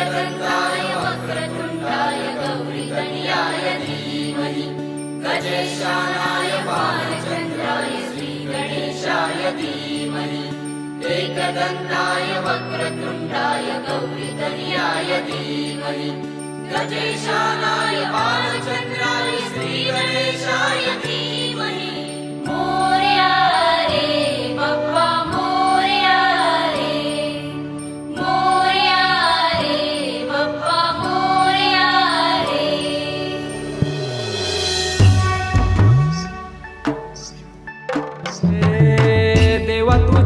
एकदन्दाय वक्रतुण्डाय गौरि धीमहि। गजेशानाय बालचन्द्राय श्रीगणेशाय धीमहि। एकदन्ताय वक्रतुण्डाय गौरि धीमहि। गजेशानाय बालचन्द्राय श्रीगणेशाय धीमहि।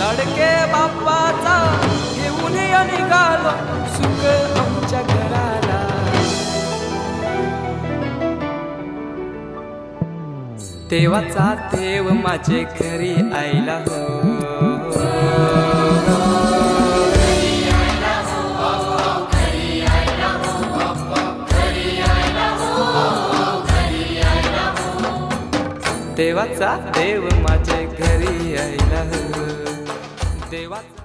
लडके बाप्पाचा घेऊन या निघालो सुख आमच्या घराला. देवाचा देव माझे घरी आईला हो. देवाचा देव माझे घरी 何?